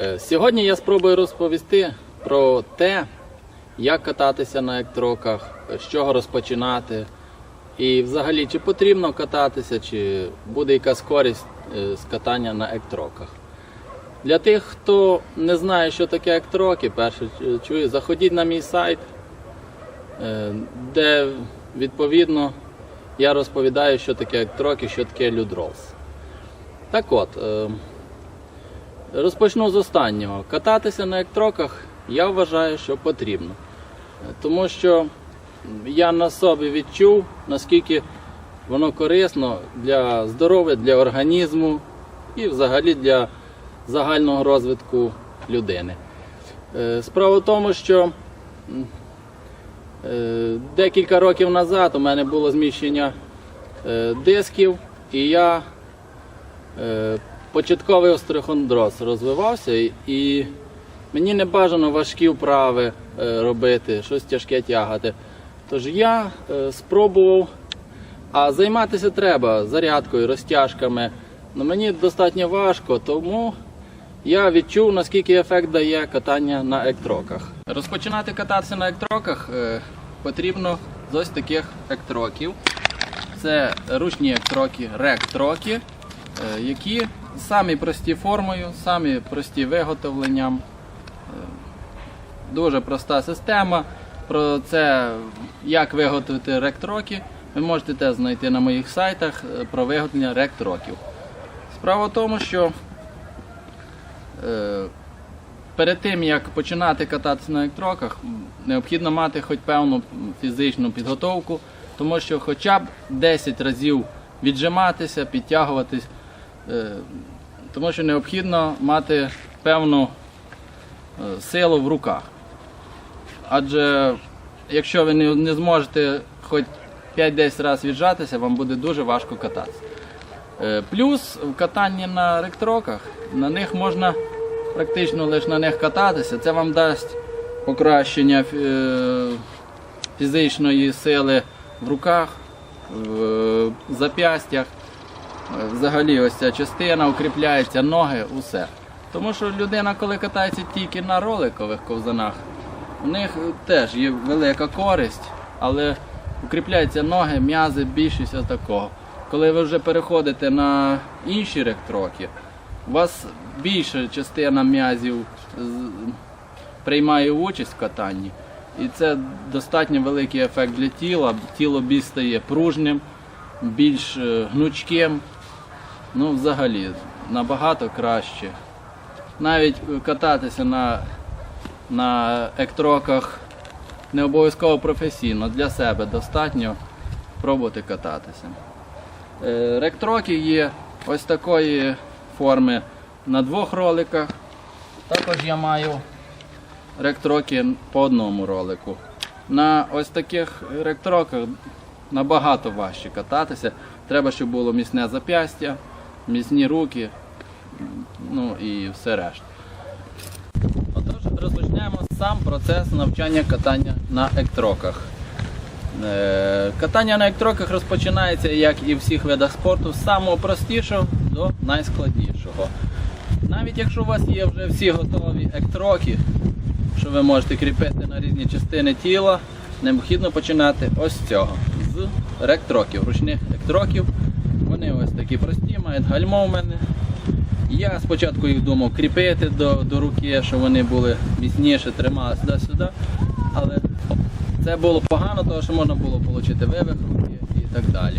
Е, Сьогодні я спробую розповісти про те, як кататися на ектроках, з чого розпочинати, і взагалі чи потрібно кататися, чи буде якась користь е, з катання на ектроках. Для тих, хто не знає, що таке ектроки, перше чую, заходіть на мій сайт, е, де відповідно я розповідаю, що таке ектроки, що таке людролс. Так от, Розпочну з останнього. Кататися на ектроках я вважаю, що потрібно. Тому що я на собі відчув, наскільки воно корисно для здоров'я, для організму і взагалі для загального розвитку людини. Е, Справа в тому, що е, декілька років назад у мене було зміщення е, дисків, і я початковий остеохондроз розвивався, і- мені не бажано важкі вправи е, робити, щось тяжке тягати. Тож я е, спробував, а займатися треба зарядкою, розтяжками. Ну, мені достатньо важко, тому я відчув, наскільки ефект дає катання на ектроках. Розпочинати кататися на ектроках е, потрібно з ось таких ектроків. Це ручні ектроки, ректроки, які самі прості формою, самі прості виготовленням. Е, Дуже проста система. Про це, як виготовити ректроки, ви можете теж знайти на моїх сайтах е, про виготовлення ректроків. Справа в тому, що е, перед тим як починати кататися на ектроках, м, необхідно мати хоч певну фізичну підготовку, тому що хоча б 10 разів віджиматися, підтягуватись, тому що необхідно мати певну е, силу в руках. Адже якщо ви не, зможете хоч 5-10 разів віджатися, вам буде дуже важко кататися. Е, Плюс в катанні на ректроках, на них можна практично лише на них кататися. Це вам дасть покращення е, фізичної сили в руках, в е, зап'ястях. Взагалі ось ця частина, укріпляються ноги, усе. Тому що людина, коли катається тільки на роликових ковзанах, у них теж є велика користь, але укріпляються ноги, м'язи, більшість такого. Коли ви вже переходите на інші ректроки, у вас більша частина м'язів приймає участь в катанні. І це достатньо великий ефект для тіла. Тіло більш стає пружним, більш е, гнучким. Ну, взагалі, набагато краще. Навіть е, кататися на, на ектроках не обов'язково професійно, для себе достатньо пробувати кататися. Е, Ректроки є ось такої форми на двох роликах. Також я маю ректроки по одному ролику. На ось таких ректроках набагато важче кататися. Треба, щоб було міцне зап'ястя, міцні руки, ну і все решта. Отож, розпочнемо сам процес навчання катання на ектроках. Е, Катання на ектроках розпочинається, як і в всіх видах спорту, з самого простішого до найскладнішого. Навіть якщо у вас є вже всі готові ектроки, що ви можете кріпити на різні частини тіла, необхідно починати ось з цього, з ректроків, ручних ектроків. Вони ось такі прості, мають гальмо в мене. Я спочатку їх думав кріпити до, до руки, щоб вони були міцніше, тримали сюди-сюди. Але це було погано, тому що можна було отримати вивих руки і так далі.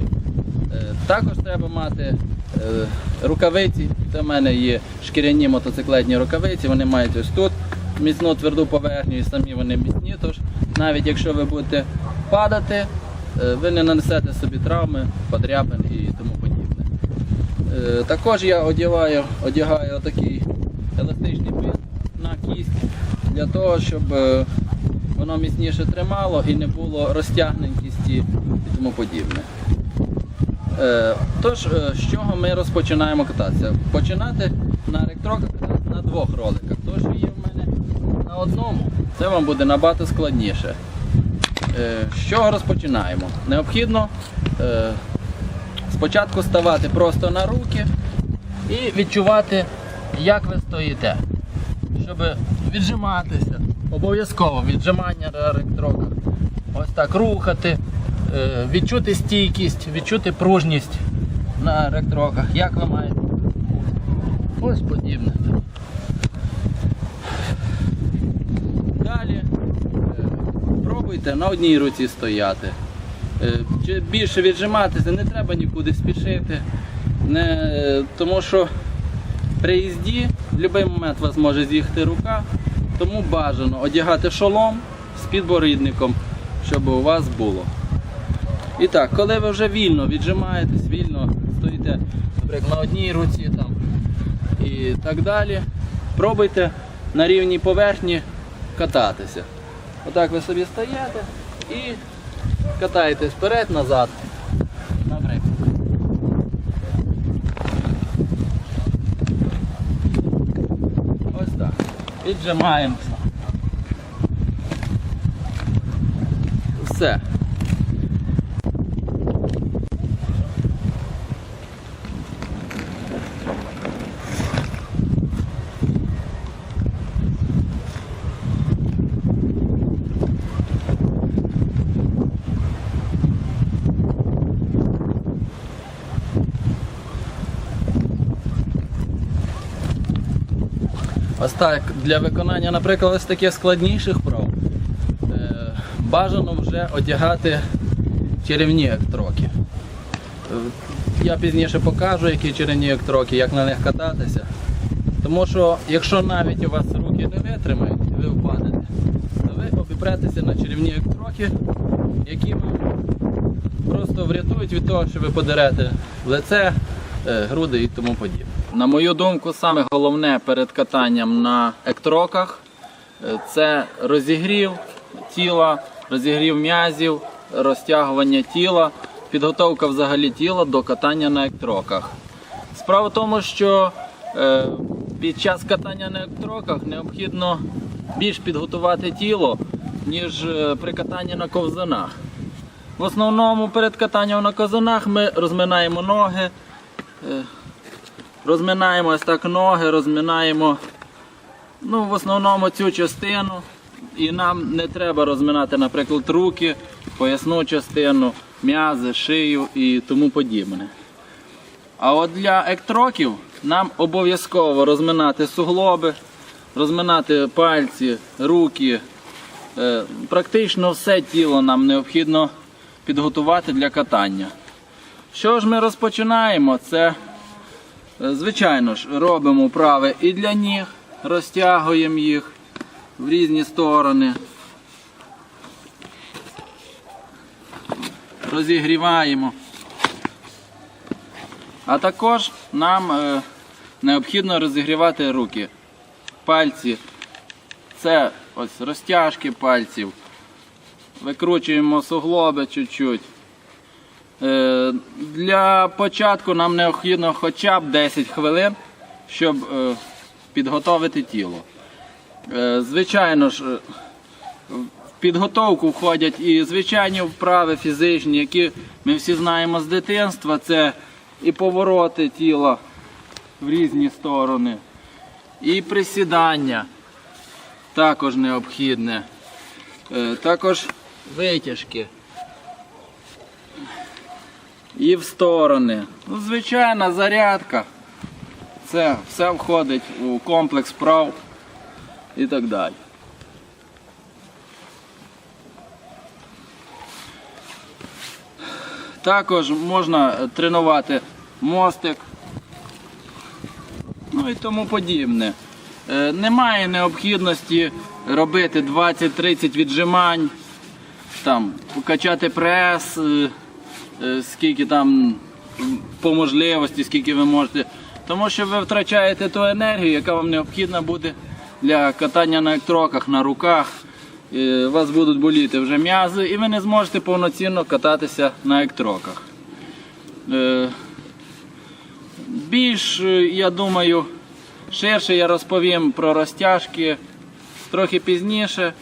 Е, Також треба мати е, рукавиці. Це в мене є шкіряні мотоциклетні рукавиці, вони мають ось тут міцну тверду поверхню і самі вони міцні. Тож навіть якщо ви будете падати, ви не нанесете собі травми, подряпин і тому подібне. Е, Також я одягаю, одягаю такий еластичний бинт на кість для того, щоб е, воно міцніше тримало і не було розтягнень кісті і тому подібне. Е, Тож, е, з чого ми розпочинаємо кататися? Починати на електроках на двох роликах. Тож є в мене на одному, це вам буде набагато складніше. Е, З чого розпочинаємо? Необхідно е, спочатку ставати просто на руки і відчувати, як ви стоїте. щоб віджиматися. Обов'язково віджимання на ректроках. Ось так рухати, е, відчути стійкість, відчути пружність на ректроках. Як ви маєте? Ось подібне. Далі е, пробуйте на одній руці стояти. Е, більше віджиматися, не треба нікуди спішити. Не, тому що при їзді в будь-який момент вас може з'їхати рука, тому бажано одягати шолом з підборідником, щоб у вас було. І так, коли ви вже вільно віджимаєтесь, вільно стоїте, наприклад, на одній руці там, і так далі, пробуйте на рівній поверхні кататися. Отак ви собі стаєте і катаєтесь вперед-назад. Ось так. Віджимаємося. Все. Ось так, для виконання, наприклад, ось таких складніших прав е, бажано вже одягати черевні ектроки. Я пізніше покажу, які черевні ектроки, як на них кататися. Тому що якщо навіть у вас руки не витримають ви впадете, то ви обіпретеся на черевні ектроки, які просто врятують від того, що ви подерете лице, е, груди і тому подібне. На мою думку, саме головне перед катанням на ектроках е, це розігрів тіла, розігрів м'язів, розтягування тіла, підготовка взагалі тіла до катання на ектроках. Справа в тому, що е, під час катання на ектроках необхідно більш підготувати тіло, ніж е, при катанні на ковзанах. В основному перед катанням на ковзанах ми розминаємо ноги, розминаємо ось так ноги, розминаємо ну, в основному цю частину. І нам не треба розминати, наприклад, руки, поясну частину, м'язи, шию і тому подібне. А от для ектроків нам обов'язково розминати суглоби, розминати пальці, руки. Е, Практично все тіло нам необхідно підготувати для катання. Що ж ми розпочинаємо? Це, звичайно ж, робимо вправи і для ніг, розтягуємо їх в різні сторони. Розігріваємо. А також нам е, необхідно розігрівати руки. Пальці. Це ось розтяжки пальців. Викручуємо суглоби чуть-чуть. Е, Для початку нам необхідно хоча б 10 хвилин, щоб е, підготовити тіло. Е, Звичайно ж, в підготовку входять і звичайні вправи фізичні, які ми всі знаємо з дитинства. Це і повороти тіла в різні сторони, і присідання також необхідне. Також витяжки. І в сторони. Ну, звичайна зарядка. Це все входить у комплекс прав і так далі. Також можна тренувати мостик, ну і тому подібне. Е, Немає необхідності робити 20-30 віджимань, там, покачати прес, е, е, скільки там по можливості, скільки ви можете. Тому що ви втрачаєте ту енергію, яка вам необхідна буде для катання на ектроках, на руках. Е, У вас будуть боліти вже м'язи, і ви не зможете повноцінно кататися на ектроках. Е, Більш, е, я думаю, ширше я розповім про розтяжки трохи пізніше.